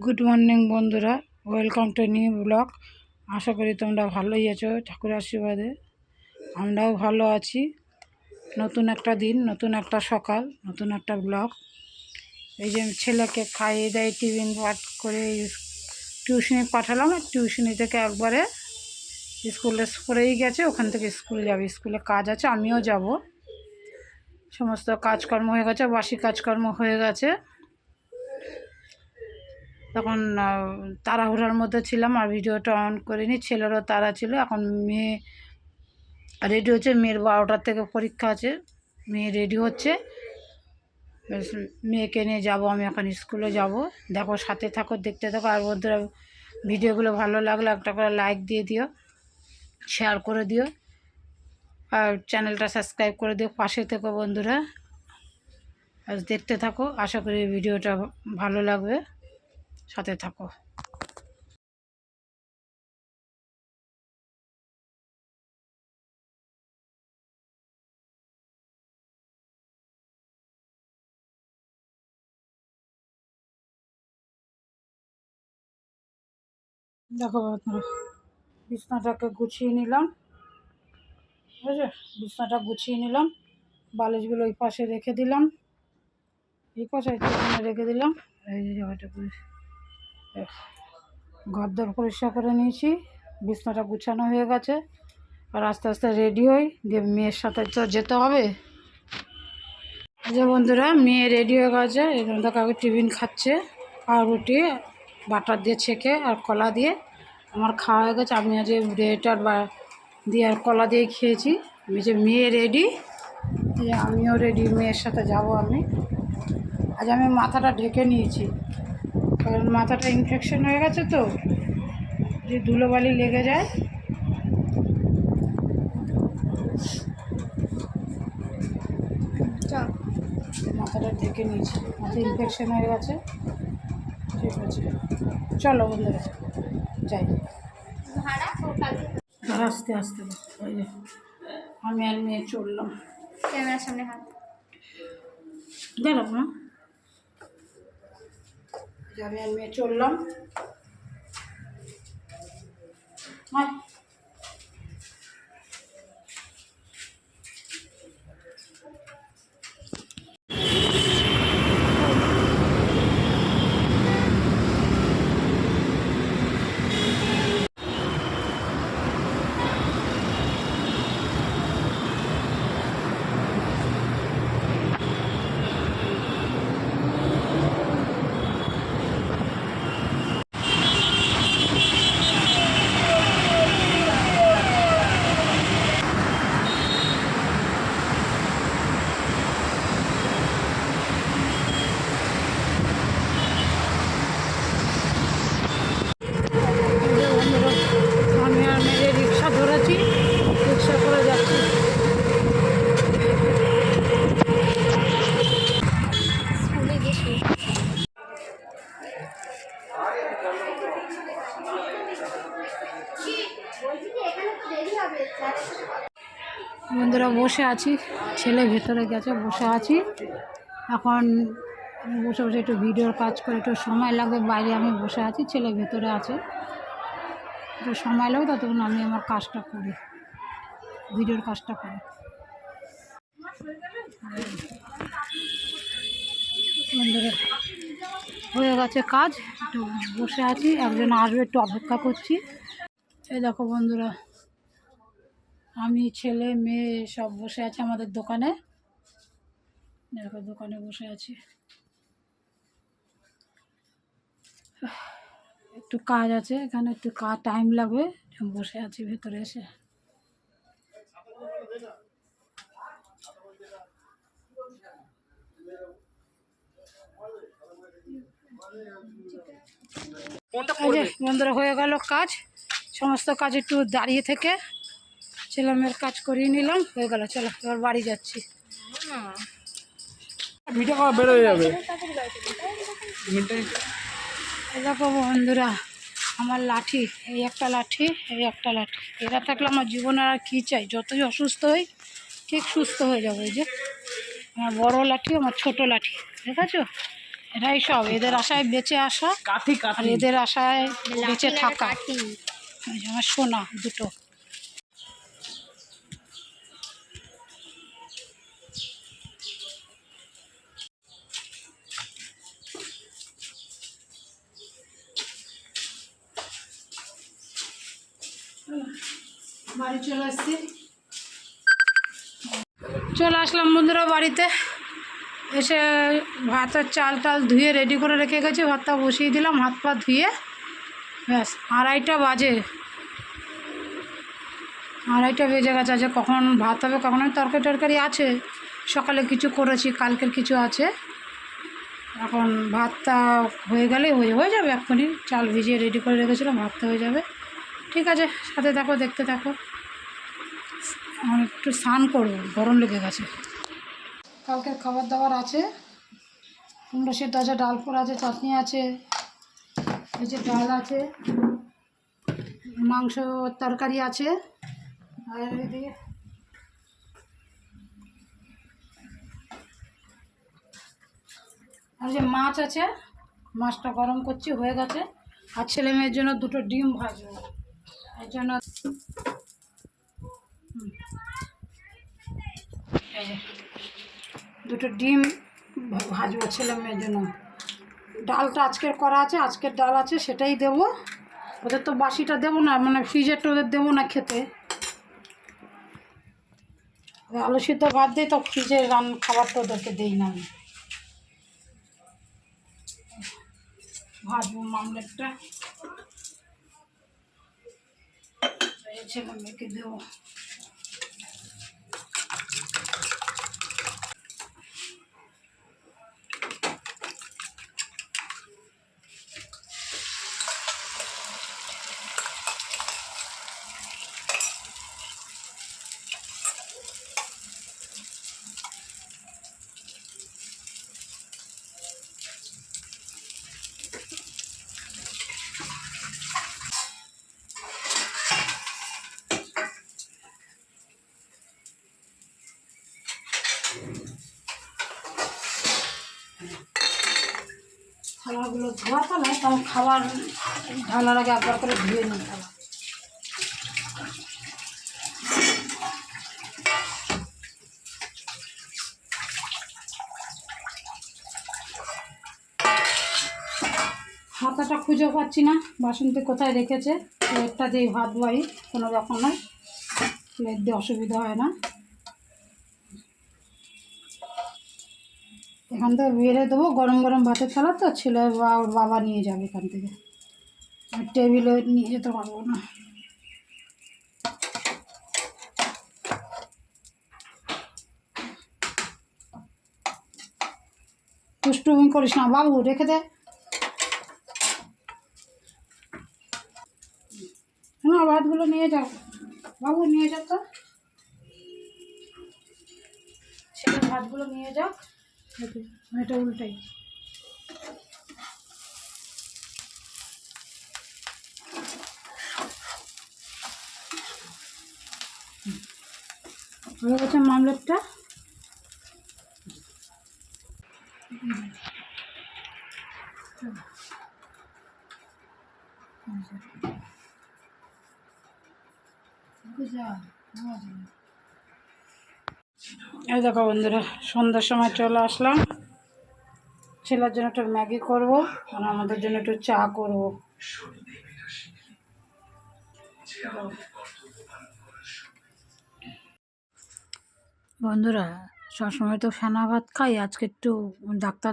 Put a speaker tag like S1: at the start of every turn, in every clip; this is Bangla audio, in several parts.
S1: গুড মর্নিং বন্ধুরা, ওয়েলকাম টু নিউ ব্লগ। আশা করি তোমরা ভালোই আছো, ঠাকুর আশীর্বাদে। আমরাও ভালো আছি। নতুন একটা দিন, নতুন একটা সকাল, নতুন একটা ব্লগ। এই যে ছেলেকে খাইয়ে দেয়, টিফিন পাঠ করে টিউশনি পাঠালাম, আর টিউশনি থেকে একবারে স্কুলে পড়েই গেছে, ওখান থেকে স্কুলে যাবে। স্কুলে কাজ আছে, আমিও যাব। সমস্ত কাজকর্ম হয়ে গেছে, বাসি কাজকর্ম হয়ে গেছে। তখন তাড়াহুড়ার মধ্যে ছিলাম আর ভিডিওটা অন করিনি। ছেলেরও তারা ছিল। এখন মেয়ে রেডি হচ্ছে। মেয়ের বারোটার থেকে পরীক্ষা আছে। মেয়ে রেডি হচ্ছে। মেয়েকে নিয়ে যাব আমি। এখন স্কুলে যাব। দেখো, সাথে থাকো, দেখতে থাকো। আর বন্ধুরা, ভিডিওগুলো ভালো লাগলে একটা করে লাইক দিয়ে দিও শেয়ার করে দিও। আর চ্যানেলটা সাবস্ক্রাইব করে দিও। পাশে থেকো বন্ধুরা। আজ দেখতে থাকো। আশা করি ভিডিওটা ভালো লাগবে। সাথে থাকো। দেখো বিছনাটাকে গুছিয়ে নিলাম। বুঝলে বিছনাটা গুছিয়ে নিলাম। বালিশগুলো ওই পাশে রেখে দিলাম। এই পাশে রেখে দিলাম। এই জায়গাটা ঘরদর পরিষ্কার করে নিয়েছি, বিছনাটা গুছানো হয়ে গেছে, আর আস্তে আস্তে রেডি হই, দিয়ে মেয়ের সাথে তো যেতে হবে। যে বন্ধুরা, মেয়ে রেডি হয়ে গেছে এরকম দেখো আগে টিফিন খাচ্ছে, পাউরুটি, বাটার দিয়ে ছেঁকে আর কলা দিয়ে আমার খাওয়া হয়ে গেছে। আমি আজ ব্রেড আর বা দিয়ে আর কলা দিয়ে খেয়েছি। আমি যে মেয়ে রেডি আমিও রেডি মেয়ের সাথে যাব আমি। আজ আমি মাথাটা ঢেকে নিয়েছি। কারণ মাথাটা ইনফেকশন হয়ে গেছে তো? যে ধুলোবালি লেগে যায়? মাথাটা ঢেকে নিয়েছি। মাথা ইনফেকশন হয়ে গেছে। ঠিক আছে। চলো বন্ধুরা যাই। আস্তে আস্তে আমি আর মেয়ে চললাম।
S2: ক্যামেরার সামনে হাত।
S1: গেলাম না যে আমি চললাম আয়। এই যে বন্ধুরা, আমি আর মেয়ে রিক্সা ধরেছি রিক্সা করে যাচ্ছি
S2: স্কুলে গেছি
S1: বন্ধুরা বসে আছি, ছেলে ভেতরে গেছে, বসে আছি। এখন বসে বসে একটু ভিডিওর কাজ করে, একটু সময় লাগবে, বাইরে আমি বসে আছি, ছেলে ভেতরে আছে। একটু সময় লাগবে, ততক্ষণ আমি আমার কাজটা করি ভিডিওর কাজটা করি। হয়ে গেছে কাজ, একটু বসে আছি, একজন আসবে, একটু অপেক্ষা করছি। এই দেখো বন্ধুরা আমি ছেলে মেয়ে সব বসে আছে আমাদের দোকানে। দেখো দোকানে বসে আছি। একটু কাজ আছে এখানে একটু কাজ টাইম লাগবে। বসে আছি ভেতরে এসে। বন্ধুরা হয়ে গেল কাজ। সমস্ত কাজ একটু দাঁড়িয়ে থেকে। ছেলে মেয়ের কাজ করিয়ে নিলাম হয়ে গেল চলো এবার বাড়ি যাচ্ছি।
S3: ভিডিও করা বের যাবে।
S1: দেখো বন্ধুরা আমার লাঠি এই একটা লাঠি এই একটা লাঠি। এরা থাকলে আমার জীবনে আর কী চাই? যতই অসুস্থ হই ঠিক সুস্থ হয়ে যাব এই যে। আমার বড় লাঠি আমার ছোট লাঠি ঠিক আছে এরাই সব এদের আশায় বেঁচে আসা
S3: কাঠি
S1: আর এদের আশায় বেঁচে থাকা।
S2: কাঠি।
S1: এই যে আমার সোনা দুটো। বাড়ি চলে আসছি। চলে আসলাম বন্ধুরা বাড়িতে। এসে ভাতের চাল টাল ধুয়ে রেডি করে রেখে গেছি। ভাতটা বসিয়ে দিলাম, হাত পা ধুয়ে। ব্যাস, আড়াইটা বাজে। আড়াইটা বেজে গেছে আছে কখন ভাত হবে, কখন তরকারি টরকারি আছে। সকালে কিছু করেছি, কালকের কিছু আছে। এখন ভাতটা হয়ে গেলে হয়ে যাবে এক্ষুনি চাল ভিজিয়ে রেডি করে রেখেছিলাম, ভাতটা হয়ে যাবে। ঠিক আছে, সাথে থাকো দেখতে থাকো আমার একটু স্নান করব, গরম লেগে গেছে। কালকের খাবার দাবার আছে। কুমড়ো সেদ্ধ আছে, ডাল পোড়া আছে, চাটনি আছে, এই যে ডাল আছে, মাংস তরকারি আছে, আর এদিকে আর যে মাছ আছে, মাছটা গরম করছি, হয়ে গেছে। আর ছেলে মেয়ের জন্য দুটো ডিম ভাজবো। এর জন্য দুটো ডিম ভাজবো ছেলে মেয়ের জন্য। ডালটা আজকের করা আছে, আজকের ডাল আছে, সেটাই দেবো। ওদের তো বাসিটা দেবো না মানে ফ্রিজেরটা ওদের দেবো না খেতে। আলু সিদ্ধ ভাত দিই তো ফ্রিজে রান খাবারটা ওদেরকে দিই না আমি। ভাজবো মামলেটটা এই ছেলে মেয়েকে থালাগুলো ধোয়া থালা তাও খাবার ঢালার আগে একবার করে ধুয়ে নিই। থালা হাতাটা খুঁজে পাচ্ছি না, বাসন্তী কোথায় রেখেছে? প্লেটটা দিয়ে ভাত বাই কোনো রকমের প্লেট দিয়ে অসুবিধা হয় না। এখান থেকে বেড়ে দেবো, গরম গরম ভাতের থালা তো, ছেলে বাবা নিয়ে যাবে এখান থেকে। আর টেবিলে নিয়ে যেতে পারব না। দুষ্টুমি করিস না বাবু, রেখে দে। না, ভাতগুলো নিয়ে যাও। বাবু, নিয়ে যাও তো। ছেলে ভাতগুলো নিয়ে যাও। এটা উল্টাই। হয়ে গেছে মামলেটটা। এই দেখো বন্ধুরা, সন্ধ্যার সময় চলে আসলাম। ছেলের জন্য একটু ম্যাগি করব, আর আমাদের জন্য একটু চা করব। বন্ধুরা, সবসময় তো ফেনা ভাত খাই, আজকে একটু ডাক্তার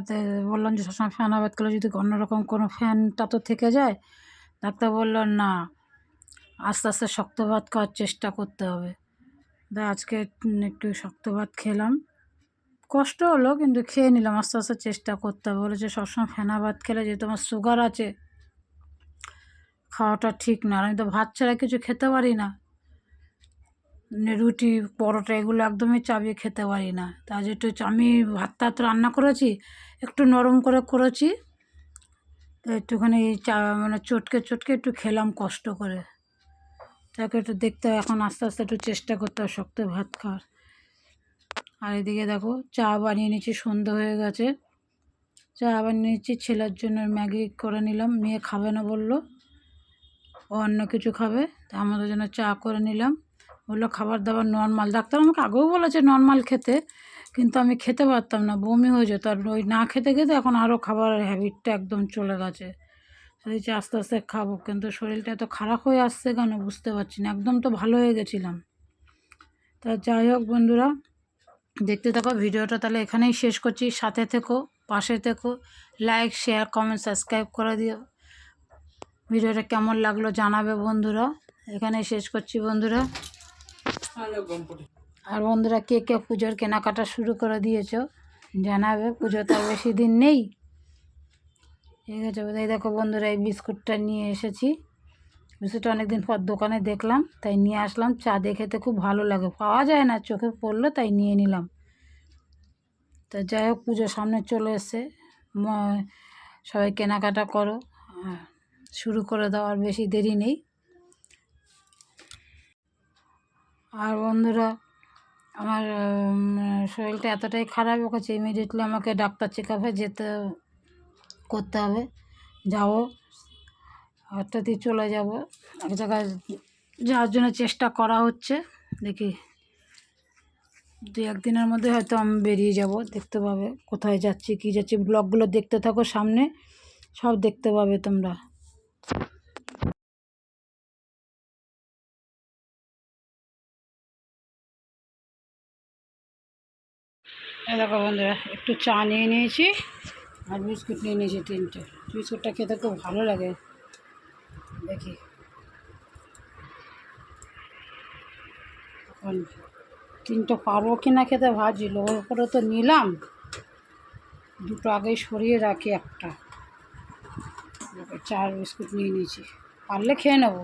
S1: বললাম যে সবসময় ফেনা ভাত খেলে যদি অন্যরকম কোনো ফ্যানটা তো থেকে যায়, ডাক্তার বলল না, আস্তে আস্তে শক্ত ভাত খাওয়ার চেষ্টা করতে হবে। তা আজকে একটু শক্ত ভাত খেলাম। কষ্ট হলো, কিন্তু খেয়ে নিলাম, আস্তে আস্তে চেষ্টা করতে হবে। বলেছে, সবসময় ফেনা ভাত খেলে যেহেতু আমার সুগার আছে, খাওয়াটা ঠিক না। আর আমি তো ভাত ছাড়া কিছু খেতে পারি না। মানে রুটি, পরোটা, এগুলো একদমই চাবিয়ে খেতে পারি না। তা যেহেতু আমি ভাত টাত রান্না করেছি, একটু নরম করে করেছি। তো একটুখানি চা মানে চটকে চটকে একটু খেলাম কষ্ট করে। তাকে একটু দেখতে হয় এখন আস্তে আস্তে একটু চেষ্টা করতে হয় শক্ত ভাত খাওয়ার। আর এদিকে দেখো, চা বানিয়ে নিয়েছি সন্ধ্যা হয়ে গেছে। চা বানিয়ে নিয়েছি ছেলের জন্য ম্যাগি করে নিলাম। মেয়ে খাবে না বলল, ও অন্য কিছু খাবে, তা আমাদের জন্য চা করে নিলাম। বলল, খাবার দাবার নর্মাল ডাক্তার আমাকে আগেও বলেছে নর্মাল খেতে, কিন্তু আমি খেতে পারতাম না, বমি হয়ে যেত। আর ওই না খেতে খেতে এখন আরও খাবারের হ্যাবিটটা একদম চলে গেছে। বলেছি আস্তে আস্তে খাব, কিন্তু শরীরটা এত খারাপ হয়ে আসছে কেন বুঝতে পারছি না। একদম তো ভালো হয়ে গেছিলাম। তা যাই হোক বন্ধুরা, দেখতে থাকো, ভিডিওটা তাহলে এখানেই শেষ করছি। সাথে থেকো, পাশে থেকো লাইক শেয়ার কমেন্ট সাবস্ক্রাইব করে দিও। ভিডিওটা কেমন লাগল জানাবে বন্ধুরা। এখানেই শেষ করছি বন্ধুরা। আর বন্ধুরা, কে কে পুজোর কেনাকাটা শুরু করে দিয়েছ জানাবে, পুজো তো বেশি দিন নেই। ঠিক আছে এই দেখো বন্ধুরা, এই বিস্কুটটা নিয়ে এসেছি। বিস্কুটটা অনেকদিন পর দোকানে দেখলাম, তাই নিয়ে আসলাম। চা দিয়ে খেতে খুব ভালো লাগে। পাওয়া যায় না, চোখে পড়ল, তাই নিয়ে নিলাম। তা যাই হোক, পুজো সামনে চলে এসছে। সবাই কেনাকাটা করো। শুরু করে দাও, আর বেশি দেরি নেই। আর বন্ধুরা, আমার শরীরটা এতটাই খারাপ হয়েছে ইমিডিয়েটলি আমাকে ডাক্তার চেক আপে যেতে করতে হবে। যাব হঠাৎই চলে যাব। এক জায়গায় যাওয়ার জন্য চেষ্টা করা হচ্ছে। দেখি দু একদিনের মধ্যে হয়তো আমি বেরিয়ে যাব। দেখতে পাবে কোথায় যাচ্ছি, কী যাচ্ছি। ব্লগগুলো দেখতে থাকো সামনে, সব দেখতে পাবে তোমরা। দেখো বন্ধুরা, একটু চা নিয়ে নিয়েছি। আর বিস্কুট নিয়ে নিয়েছি তিনটে। বিস্কুটটা খেতে খুব ভালো লাগে। দেখি। এখন তিনটে পারব কি না খেতে ভাজি লোকের উপরে তো নিলাম। দুটো আগেই সরিয়ে রাখি একটা। চার বিস্কুট নিয়ে নিয়েছি। পারলে খেয়ে নেব।